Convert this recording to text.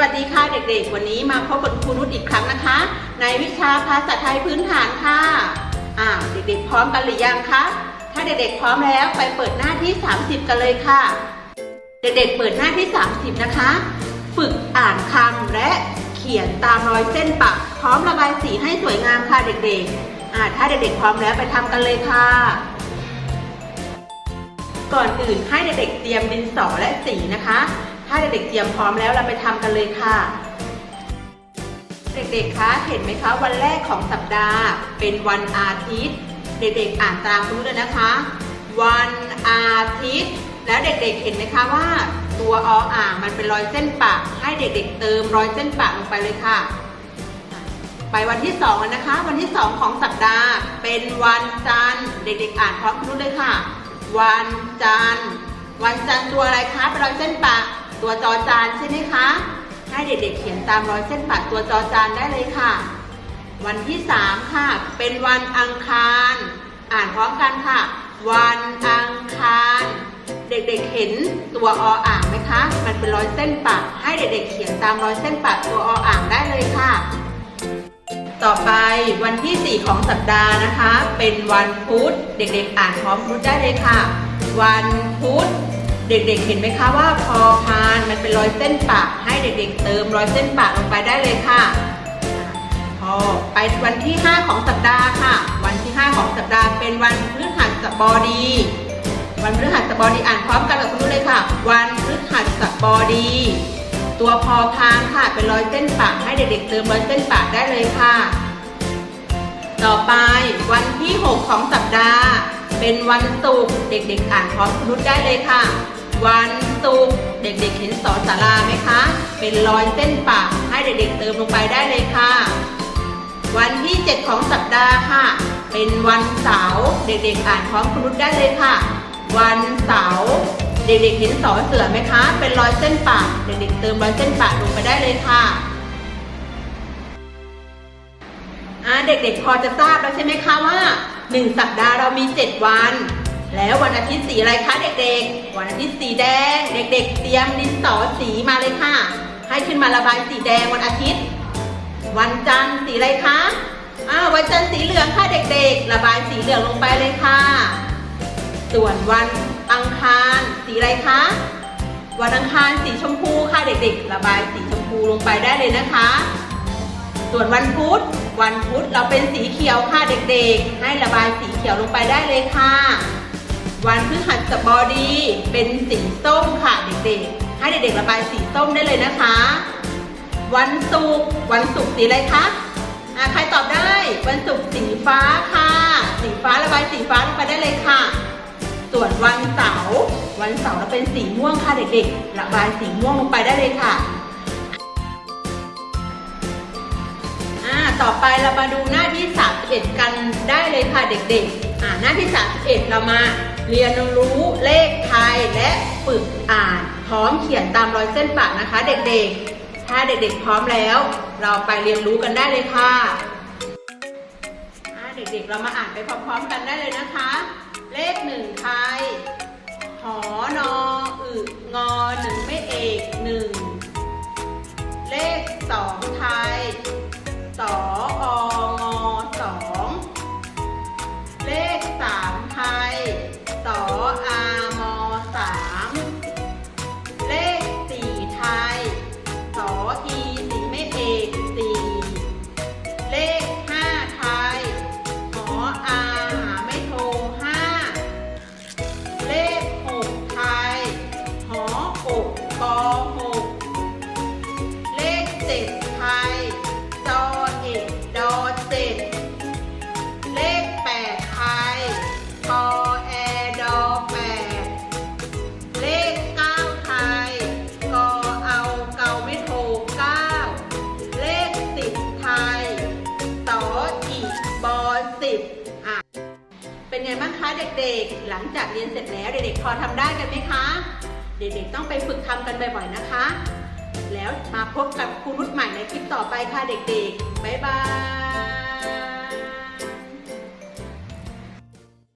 วัสดีค่ะเด็กๆ วันนี้มาพบกับครูนุชอีกครั้งนะคะ ในวิชาภาษาไทยพื้นฐานค่ะอ่าเด็กๆ พร้อมกันหรือยังคะ ถ้าเด็กๆ พร้อมแล้วไปเปิดหน้าที่ 30 กันเลยค่ะ เด็กๆ เปิดหน้าที่ 30 นะคะ ฝึกอ่านคำและเขียนตามรอยเส้นปัก พร้อมระบายสีให้สวยงามค่ะเด็กๆอ่าถ้าเด็กๆ พร้อมแล้วไปทำกันเลยค่ะ ก่อนอื่นให้เด็กๆ เตรียมดินสอและสีนะคะ ถ้าเด็กๆเตรียมพร้อมแล้วเราไปทำกันเลยค่ะ เด็กๆ คะเห็นไหมคะวันแรกของสัปดาห์ เป็นวันอาทิตย์ เด็กๆ อ่านตามคุณเลยนะคะ วันอาทิตย์ แล้วเด็กๆ เห็นไหมคะว่าตัวออ่างมันเป็นรอยเส้นปะให้เด็กๆ เติมรอยเส้นปะลงไปเลยค่ะ ไปวันที่สองแล้วนะคะ วันที่สองของสัปดาห์ เป็นวันจันทร์เด็กๆ อ่านพร้อมคุณเลยค่ะ วันจันทร์วันจันทร์ตัวอะไรคะเป็นรอยเส้นปะ ตัวจอจานใช่ไหมคะให้เด็กๆเขียนตามรอยเส้นปะตัวจอจานได้เลยค่ะ วันที่สามค่ะ เป็นวันอังคาร อ่านพร้อมกันค่ะ วันอังคาร เด็กๆเห็นตัวออ่างไหมคะ มันเป็นรอยเส้นปะให้เด็กๆเขียนตามรอยเส้นปะตัวออ่างได้เลยค่ะ ต่อไปวันที่ 4 ของสัปดาห์นะคะ เป็นวันพุธ เด็กๆ อ่านพร้อมพุธได้เลยค่ะ วันพุธ เด็กๆ เห็นไหมคะว่าพอพานมันเป็นรอยเส้นปะให้เด็กๆ เติมรอยเส้นปะลงไปได้เลยค่ะ พอไปวันที่ 5 ของสัปดาห์ค่ะ วันที่ 5 ของสัปดาห์เป็นวันพฤหัสบดี วันพฤหัสบดีอ่านพร้อมกันกับคุณเลยค่ะ วันพฤหัสบดี ตัวพอพานค่ะเป็นรอยเส้นปะให้เด็กๆ เติมรอยเส้นปะได้เลยค่ะ ต่อไปวันที่ 6 ของสัปดาห์ เป็นวันศุกร์เด็กๆอ่านพร้อมคุณนุชได้เลยค่ะ วันศุกร์เด็กๆเห็นสอสาราไหมคะ เป็นรอยเส้นปะให้เด็กๆเติมลงไปได้เลยค่ะ วันที่ 7 ของสัปดาห์ค่ะ เป็นวันเสาร์เด็กๆอ่านพร้อมคุณนุชได้เลยค่ะ วันเสาร์เด็กๆเห็นสอเสือไหมคะ เป็นรอยเส้นปะเด็กๆเติมรอยเส้นปะลงไปได้เลยค่ะเด็กๆพอจะทราบแล้วใช่ไหมคะว่า 1 สัปดาห์เรามี 7 วัน แล้ววันอาทิตย์สีอะไรคะเด็กๆ วันอาทิตย์สีแดง เด็ก ๆ เตรียมดินสอสีมาเลยค่ะ ให้ขึ้นมาระบายสีแดงวันอาทิตย์ วันจันทร์สีอะไรคะอ้าววันจันทร์สีเหลืองค่ะเด็กๆ ระบายสีเหลืองลงไปเลยค่ะ ส่วนวันอังคารสีอะไรคะวันอังคารสีชมพูค่ะเด็กๆ ระบายสีชมพูลงไปได้เลยนะคะ ส่วนวันพุธวันพุธเราเป็นสีเขียวค่ะเด็กๆ ให้ระบายสีเขียวลงไปได้เลยค่ะ วันพฤหัสบดีเป็นสีส้มค่ะเด็กๆ ให้เด็กๆระบายสีส้มได้เลยนะคะ วันศุกร์วันศุกร์สีอะไรคะใครตอบได้วันศุกร์สีฟ้าค่ะ สีฟ้าระบายสีฟ้าลงไปได้เลยค่ะ ส่วนวันเสาร์วันเสาร์เราเป็นสีม่วงค่ะเด็กๆ ระบายสีม่วงลงไปได้เลยค่ะ ต่อไปเรามาดูหน้าที่ 31 กันได้เลยค่ะเด็กๆ อ่าหน้าที่ 31 เรามาเรียนรู้เลขไทยและฝึกอ่าน พร้อมเขียนตามรอยเส้นปะนะคะ เด็กๆ ถ้าเด็กๆพร้อมแล้ว เราไปเรียนรู้กันได้เลยค่ะอ่าเด็กๆ เรามาอ่านไปพร้อมๆกันได้เลยนะคะ เลขหนึ่งไท 10เป็นไงบ้างคะเด็กๆ หลังจากเรียนเสร็จแล้วเด็กๆพอทำได้กันไหมคะ เด็กๆต้องไปฝึกทำกันบ่อยๆนะคะ แล้วมาพบกับครูนุชใหม่ในคลิปต่อไปค่ะเด็กๆ บ๊ายบาย